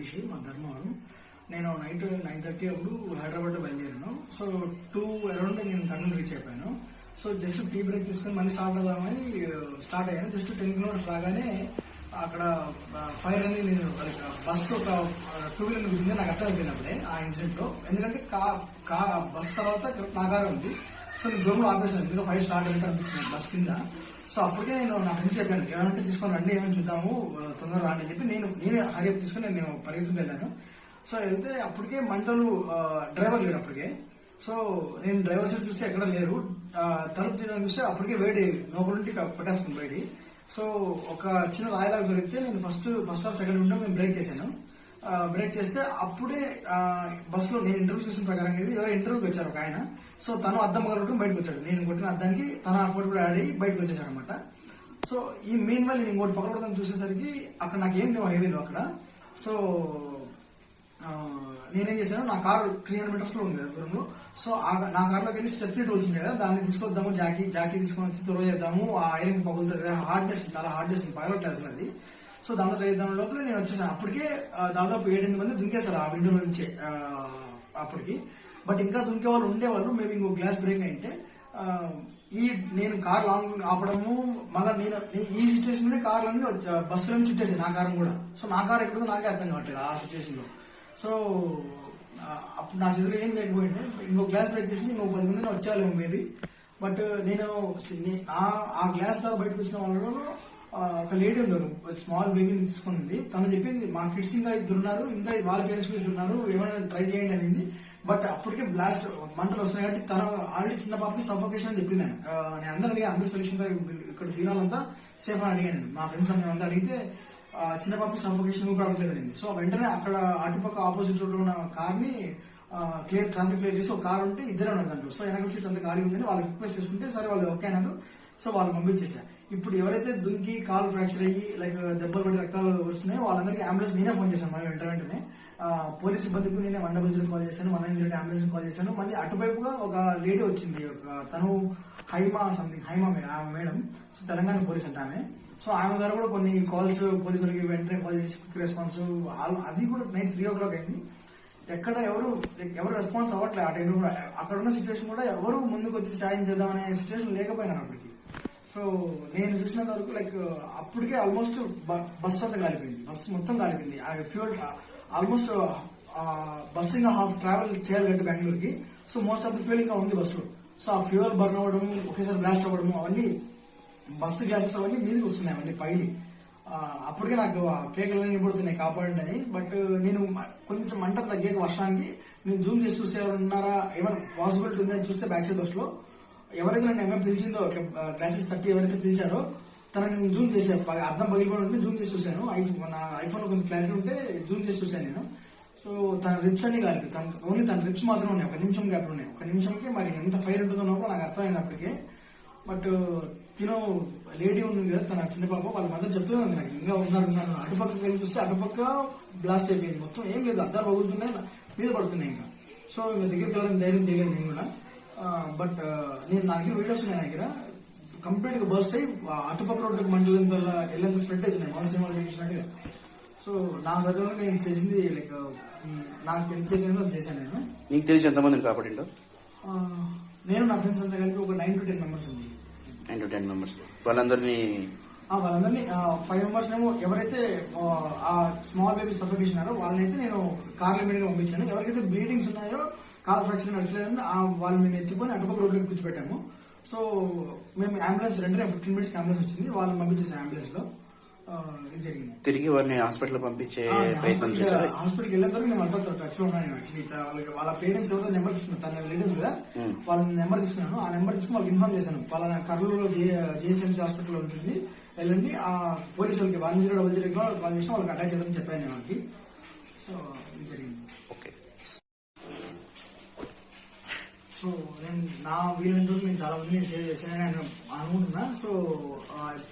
హరీష్ మా ధర్మవరం. నేను night nine thirty అప్పుడు హైదరాబాద్లో బయలుదేరాను. సో టూ అరౌండ్ నేను కర్నూలు రీచ్ అయిపోయాను. సో జస్ట్ టీ బ్రేక్ తీసుకుని మళ్ళీ స్టార్ట్ అవుదామని uh, స్టార్ట్ అయ్యాను. జస్ట్ టెన్ కిలోమీటర్స్ రాగానే అక్కడ uh, ఫైర్ అని నేను uh, బస్ ఒక టూ వీలర్ గురించి నాకు అర్థమైపోయింది అప్పుడే ఆ ఇన్సిడెంట్లో ఎందుకంటే కార్ కార్ బస్ తర్వాత నా కార్ ఉంది. సో నేను దూరంలో ఆపేసాను ఎందుకంటే ఫైర్ స్టార్ట్ అయినట్టు అనిపిస్తుంది బస్ కింద. సో అప్పటికే నేను నా ఫ్రెండ్స్ చెప్పాను ఏమంటే తీసుకొని రండి ఏమైనా చూద్దాము తొందరగా రాండి అని చెప్పి నేను నేనే హరియప్ తీసుకొని నేను పరిగెత్తుకు వెళ్ళాను. సో వెళ్తే అప్పటికే మంటలు డ్రైవర్ లేడు అప్పటికే. సో నేను డ్రైవర్ సీట్ చూస్తే ఎక్కడ లేరు. తలుపు తీయడానికి చూస్తే అప్పటికే వేడి లోపలింటి పట్టేస్తుంది వేడి సో ఒక చిన్న రాయలాగా దొరికితే నేను ఫస్ట్ ఫస్ట్ ఆర్ సెకండ్ ఉంటే నేను బ్రేక్ చేశాను. బ్రేక్ చేస్తే అప్పుడే బస్సులో నేను ఇంటర్వ్యూ చూసిన ప్రకారం ఇది ఎవరో ఇంటర్వ్యూకి వచ్చారు ఒక ఆయన. సో తను అద్దం కొట్టడం బయటకు వచ్చాడు. నేను కొట్టిన అద్దానికి తన ఫోటో కూడా యాడ్ అయ్యి బయటకు వచ్చేసాడు అనమాట సో ఈ మెయిన్ వల్ల నేను ఇంకోటి పక్కన చూసేసరికి అక్కడ నాకు ఏం లేవు హైవేలో అక్కడ. సో నేనేం చేశాను నా కారు త్రీ హండ్రెడ్ మీటర్స్లో ఉంది దూరంలో. సో ఆ- నా కార్లోకి వెళ్ళి స్టెఫ్నీ టూల్స్ ఉంది కదా దాన్ని తీసుకొద్దాము జాకీ జాకీ తీసుకొని వచ్చి త్వరగా చేద్దాము. ఆ ఐరన్ పగులుతుంది కదా చేస్తుంది చాలా హార్డ్నెస్ పైలట్ అసలు అది. సో దాంట్లో ట్రై చేద్దాం లోపల నేను వచ్చేసాను అప్పటికే ఆ, దాదాపు ఏడెనిమిది మంది దుంకేశారు ఆ విండో నుంచి అప్పటికి. బట్ ఇంకా దుంకే వాళ్ళు ఉండేవాళ్ళు. మేబీ ఇంకో గ్లాస్ బ్రేక్ అయింటే ఈ నేను కార్ లాంగ్ ఆపడము మళ్ళీ నేను ఈ సిచ్యువేషన్లో కార్లన్నీ బస్సులను చుట్టేసి నా కారం కూడా. సో నా కార్ ఎక్కడో నాకే అర్థం కావట్లేదు ఆ సిచ్యువేషన్లో. సో అప్పుడు నా చేతిలో ఏం లేకపోయింది ఇంకో గ్లాస్ బ్రేక్ చేసి ఇంకో పది మంది వచ్చేవాళ్ళేమో మేబీ. బట్ నేను ఆ- ఆ గ్లాస్ ద్వారా బయటకు వచ్చిన వాళ్ళలో ఒక లేడీ ఉన్నారు. స్మాల్ బేబీని తీసుకుంది తను చెప్పింది మా కిడ్స్ ఇంకా ఇద్దరు ఉన్నారు ఇంకా వాళ్ళ పేరెంట్స్ కూడా ఇద్దరు ఉన్నారు ఏమైనా ట్రై చేయండి అనింది. బట్ అప్పటికే బ్లాస్ట్ మంటలు వస్తున్నాయి కాబట్టి తన ఆల్రెడీ చిన్న పాపకి సఫోకేషన్ అని చెప్పింది నేను అందరూ అడిగా అందరూ సొల్యూషన్ ఇక్కడ దిగాలంతా సేఫ్ అని అడిగాను. మా ఫ్రెండ్స్ అంతా అడిగితే చిన్న పాపకి సఫోకేషన్ కూడా అవ్వలేదు సో వెంటనే అక్కడ అటుపక్క ఆపోజిట్ రోడ్ ఉన్న కార్ని క్లియర్ ట్రాఫిక్ క్లియర్ చేసి ఒక కార్ ఉంటే ఇద్దరే ఉన్నారు దాంట్లో. సో వెనక సీట్ అంత ఖాళీ ఉందని వాళ్ళు రిక్వెస్ట్ చేసుకుంటే సరే వాళ్ళు ఓకే అన్నారు. సో వాళ్ళు పంపించేశారు. ఇప్పుడు ఎవరైతే దుంకి కాలు ఫ్రాక్చర్ అయ్యి లైక్ దెబ్బలు పడి రక్తాలు వస్తున్నాయో వాళ్ళందరికీ అంబులెన్స్ నేనే ఫోన్ చేశాను. మళ్ళీ వెంట వెంటనే. పోలీస్ సిబ్బందికి నేనే వన్ డబుల్ జీరో కాల్ చేశాను. One nine zero ambulance call చేశాను. మళ్ళీ అటువైపుగా ఒక లేడీ వచ్చింది. ఒక తను హైమా సంథింగ్ హైమా ఆమె మేడం. సో తెలంగాణ పోలీస్ అంటే ఆమె. సో ఆమె ద్వారా కూడా కొన్ని కాల్స్ పోలీసులకి వెంటనే కాల్ చేసి క్విక్ రెస్పాన్స్ అది కూడా నైట్ త్రీ ఓ క్లాక్ అయింది. ఎక్కడ ఎవరు ఎవరు రెస్పాన్స్ అవ్వట్లేదు ఆ టైంలో కూడా అక్కడ ఉన్న సిచ్యువేషన్ కూడా ఎవరు ముందుకు వచ్చి సాయం చేద్దాం అనే సిచ్యువేషన్ లేకపోయినారు అప్పటికి. సో నేను చూసినంత వరకు లైక్ అప్పటికే ఆల్మోస్ట్ బస్ అంతా కాలిపోయింది. బస్ మొత్తం కాలిపోయింది. ఆ ఫ్యూల్ ఆల్మోస్ట్ బస్ ఇంకా హాఫ్ ట్రావెల్ చేయాలి బెంగళూరుకి. So most of the fuel ఇంకా ఉంది బస్సులో. సో ఆ ఫ్యూయల్ బర్న్ అవ్వడం ఒకేసారి బ్లాస్ట్ అవ్వడం అవన్నీ బస్సు గ్లాసెస్ అవన్నీ మీదకి వస్తున్నాయి అవన్నీ పైన అప్పటికే నాకు ఆ కేకలన్నీ నింపుడుతున్నాయి కాపాడండి అని. బట్ నేను కొంచెం మంట తగ్గాక వర్షానికి నేను జూమ్ చేసి చూసేవారు ఉన్నారా? ఏమైనా పాసిబిలిటీ ఉందని చూస్తే బ్యాక్ సైడ్ బస్లో. ఎవరైతే నన్ను ఎంఎం పిలిచిందో క్లాసెస్ థర్టీ ఎవరైతే పిలిచారో తనని నేను జూమ్ చేసే అర్థం పగిలిపోయి ఉంటే జూమ్ చేసి చూశాను. ఐఫోన్ నా ఐఫోన్ కొంచెం క్లారిటీ ఉంటే జూమ్ చేసి చూశాను నేను. సో తన రిప్స్ అన్ని కాదు తన ఓన్లీ తన రిప్స్ మాత్రమే ఉన్నాయి. ఒక నిమిషం గ్యాప్ ఉన్నాయి ఒక నిమిషంకి మరి ఎంత ఫైర్ ఉంటుందో నాకు అర్థమైనప్పటికీ బట్ తిను లేడీ ఉంది కదా తన చిన్న పాప వాళ్ళ మధ్య చెప్తుంది నాకు. ఇంకా ఉన్నారు ఉన్నారు. అటుపక్కకి వెళ్ళి చూస్తే అటుపక్క బ్లాస్ట్ అయిపోయింది. మొత్తం ఏం లేదు. అద్దాలు పగులుతున్నాయి మీద పడుతున్నాయి ఇంకా. సో ఇంకా దగ్గరికి వెళ్ళడం ధైర్యం చేయలేదు నేను కూడా. బట్ నేను నా దగ్గర వీడియోస్ ఉన్నాయి దగ్గర. కంప్లీట్గా బర్స్ట్ అయ్యి అటుపక్క రోడ్డుకి మంటల వల్ల వెళ్ళేందుకు స్ప్రెడ్ అవుతున్నాయి మన సినిమాలు చూసినట్టుగా. సో నా చదువులో నేను చేసింది లైక్ నాకు తెలిసేది చేశాను నేను. నీకు తెలిసి ఎంతమందిని కాపాడిండో? ఆ, నేను నా ఫ్రెండ్స్ అంతా కలిపి ఒక నైన్ టు టెన్ మెంబర్స్ ఉంది. నైన్ టు టెన్ మెంబర్స్ వాళ్ళందరినీ వాళ్ళందరినీ ఫైవ్ మెంబర్స్ ఏమో ఎవరైతే ఆ, స్మాల్ బేబీ సఫికేషన్ వాళ్ళనైతే నేను కార్ల మీద పంపించాను. ఎవరికైతే బ్లీడింగ్స్ ఉన్నాయో కార్ ఫ్రాక్చర్ నడిచలేదని వాళ్ళు మేము ఎత్తుకొని అటుపక్క రోడ్లోకి కూర్చోబెట్టాము. సో మేము అంబులెన్స్ రెండే ఫిఫ్టీన్ మినిట్స్ అంబులెన్స్ వచ్చింది. వాళ్ళని పంపించేసాం అంబులెన్స్లో. జరిగింది. తిరిగి వారిని హాస్పిటల్ పంపించే ప్రయత్నం చేశారు? హాస్పిటల్కి వెళ్ళిన తర్వాత నేను వాళ్ళతో టచ్లో ఉన్నాను యాక్చువల్లీ వాళ్ళకి వాళ్ళ పేరెంట్స్ ఎవరో నెంబర్ తీసుకున్నాను తన లేడీస్ కదా. వాళ్ళ నెంబర్ తీసుకున్నాను. ఆ నెంబర్ తీసుకుని వాళ్ళకి ఇన్ఫార్మ్ చేశాను. వాళ్ళ కర్నూలులో జిహెచ్ఎంసీ హాస్పిటల్ ఉంటుంది. వెళ్ళండి. ఆ పోలీసు వాళ్ళకి one zero double zero call చేసిన వాళ్ళకి అటాచ్ చేద్దామని చెప్పాను నేను వాళ్ళకి. సో ఇది జరిగింది ఓకే సో నేను నా వీళ్ళందరూ నేను చాలా మందిని సేవ్ చేశానని నేను అనుకుంటున్నా. సో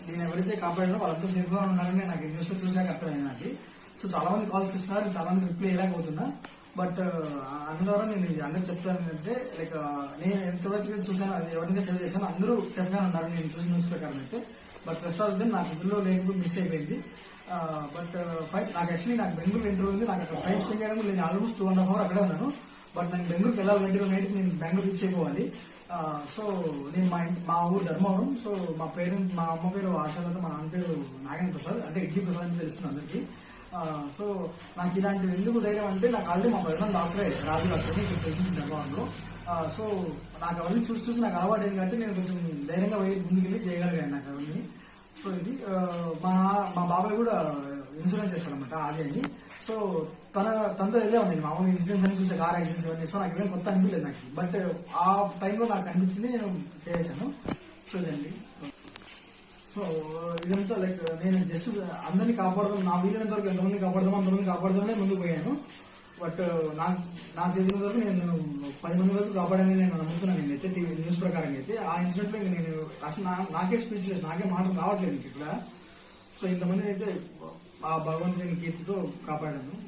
నేను ఎవరైతే కాపాడినో వాళ్ళంతా సేఫ్గా ఉన్నారని నాకు న్యూస్లో చూసాక అర్థమైంది నాకు. సో చాలా మంది కాల్స్ ఇస్తున్నారు చాలా మంది రిప్లై ఇలాగవుతున్నా బట్ అందువల్ల నేను అందరూ అందరికి చెప్తాను ఏంటంటే లైక్ నేను ఎంతవరకు చూసాను అది ఎవరైతే సేవ్ చేశాను అందరూ సేఫ్గా ఉన్నారు నేను చూసిన న్యూస్ ప్రకారం అయితే. బట్ రెస్టారెంట్ నా ఇందులో లేకపోతే మిస్ అయిపోయింది. బట్ ఫైన్ నాకు యాక్చువల్లీ నాకు బెంగళూరు ఇంటర్వ్యూ ఉంది. నాకు అక్కడ టైం స్పెండ్ చేయడం నేను almost two and half hour అక్కడే ఉన్నాను. బట్ నేను బెంగళూరుకి వెళ్ళాలంటే నైట్ నేను బెంగళూరు రీచ్ అయిపోవాలి. సో నేను మా ఇంటి మా ఊరు ధర్మవరం. సో మా పేరెంట్ మా అమ్మ పేరు ఆశాలతో మా నాన్న పేరు నాగేంద్ర ప్రసాద్. అంటే ఇడ్లీ ప్రసాద్ అని తెలుస్తుంది అందరికీ. సో నాకు ఇలాంటివి ఎందుకు ధైర్యం అంటే నాకు ఆల్రెడీ మా ప్రజలు డాక్టరే రాజు డాక్టర్ ఇక్కడ తెలిసింది ధర్మవరంలో. సో నాకు అవన్నీ చూసి చూసి నాకు అలవాటు ఏంటంటే నేను కొంచెం ధైర్యంగా పోయి ముందుకెళ్ళి చేయగలిగాను నాకు అవన్నీ. సో ఇది మా మా బాబాయ్ కూడా ఇన్సూరెన్స్ చేస్తాడనమాట ఆది అని సో తన తనతో వెళ్ళే ఉంది మామూలు ఇన్సూరెన్స్ అని చూసే కార్ యాక్సిడెంట్స్ ఇవన్నీ సో నాకు ఏం కొత్త అనిపించలేదు నాకు. బట్ ఆ టైంలో నాకు అనిపించింది నేను చేశాను. సో ఇదండి. సో ఇదంతా లైక్ నేను జస్ట్ అందరినీ కాపాడదాం నా వీలైనంత వరకు ఎంతమంది కాపాడదాం అంతమంది కాపాడదామనే ముందుకు పోయాను. బట్ నా నా చేతిన వరకు నేను పది మంది వరకు కాపాడని నేను నమ్ముతున్నాను నేనైతే టీవీ న్యూస్ ప్రకారం అయితే. ఆ ఇన్సిడెంట్లో నేను అసలు నా- నాకే స్పీచ్ లేదు నాకే మాటలు రావట్లేదు ఇక్కడ. సో ఇంతమంది అయితే ఆ భగవంతుని కీర్తితో కాపాడాను.